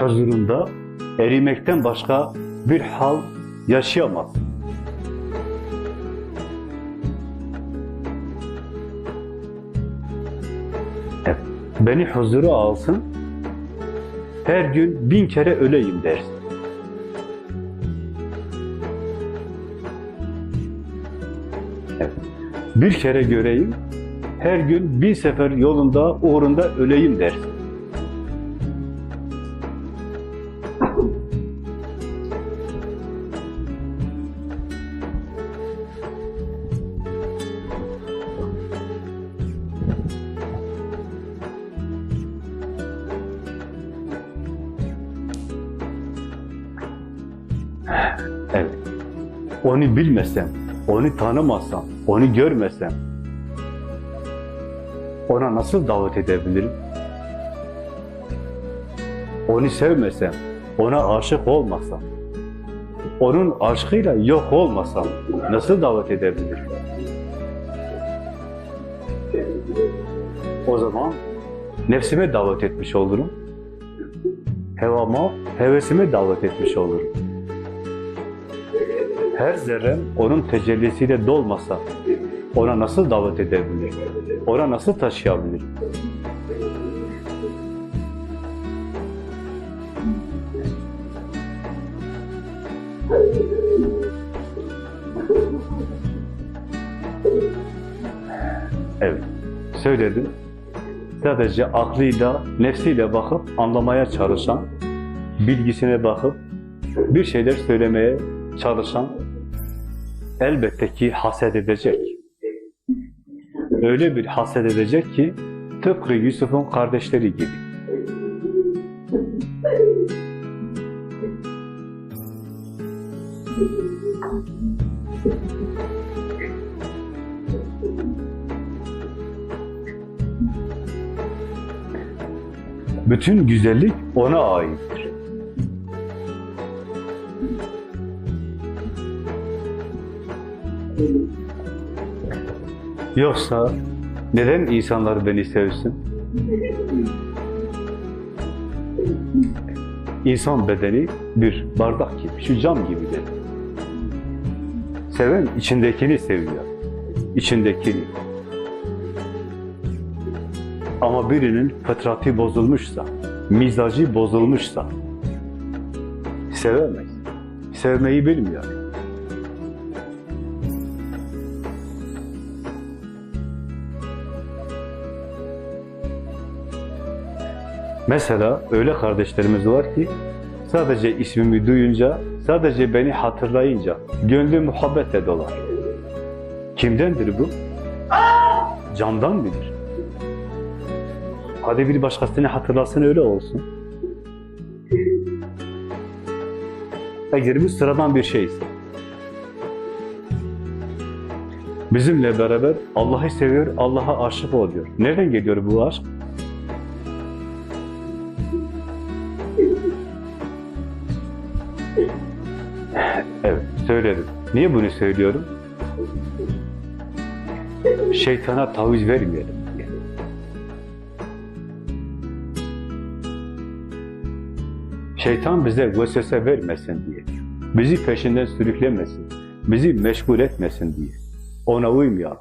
huzurunda erimekten başka bir hal yaşayamaz. Evet, Beni huzura alsın, her gün bin kere öleyim dersin. Evet, Bir kere göreyim, her gün bin sefer yolunda, uğrunda öleyim dersin. Evet. Onu bilmesem, onu tanımasam, onu görmesem, ona nasıl davet edebilirim? Onu sevmesem, ona aşık olmasam, onun aşkıyla yok olmasam nasıl davet edebilirim? O zaman nefsime davet etmiş olurum. Hevama, hevesime davet etmiş olurum. Her zerrem onun tecellisiyle dolmasa ona nasıl davet edebilirim? Ona nasıl taşıyabilirim? Evet, söyledim. Sadece aklıyla, nefsiyle bakıp anlamaya çalışan, bilgisine bakıp bir şeyler söylemeye çalışan elbette ki haset edecek. Öyle bir haset edecek ki tıpkı Yusuf'un kardeşleri gibi. Bütün güzellik ona aittir. Yoksa neden insanlar beni sevsin? İnsan bedeni bir bardak gibi, şu cam gibidir. Seven içindekini seviyor. İçindekini. Ama birinin fıtratı bozulmuşsa, mizacı bozulmuşsa sevemez. Sevmeyi bilmiyor. Mesela öyle kardeşlerimiz var ki sadece ismimi duyunca, sadece beni hatırlayınca gönlü muhabbetle dolar. Kimdendir bu? Candan bilir. Hadi bir başkasını hatırlasın öyle olsun. Eğer bu sıradan bir şeyse. Bizimle beraber Allah'ı seviyor, Allah'a aşık oluyor. Nereden geliyor bu aşk? Söyledim. Niye bunu söylüyorum? Şeytana taviz vermeyelim. Şeytan bize vesvese vermesin diye. Bizi peşinden sürüklemesin. Bizi meşgul etmesin diye. Ona uymayalım.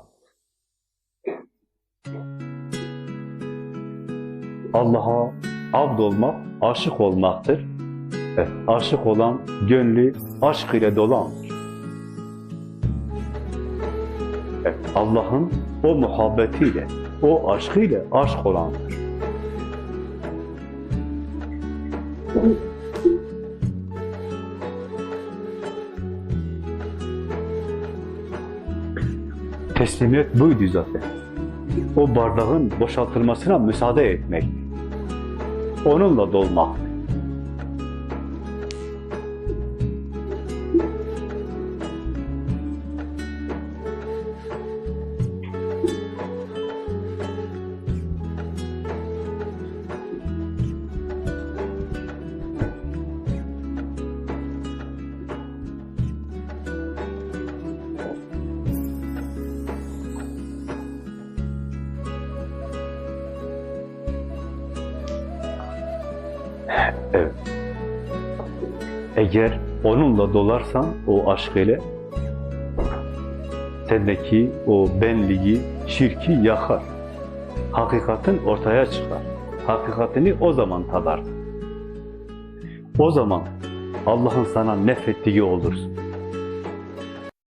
Allah'a abd olmak, aşık olmaktır. Evet, aşık olan gönlü aşk ile dolandır. Evet, Allah'ın o muhabbetiyle, o aşkıyla aşk olandır. Teslimiyet buydu zaten. O bardağın boşaltılmasına müsaade etmek. Onunla dolmak. Eğer onunla dolarsan o aşk ile sendeki o benliği, şirki yakar. Hakikatin ortaya çıkar. Hakikatini o zaman tadarsın. O zaman Allah'ın sana nefrettiği olursun.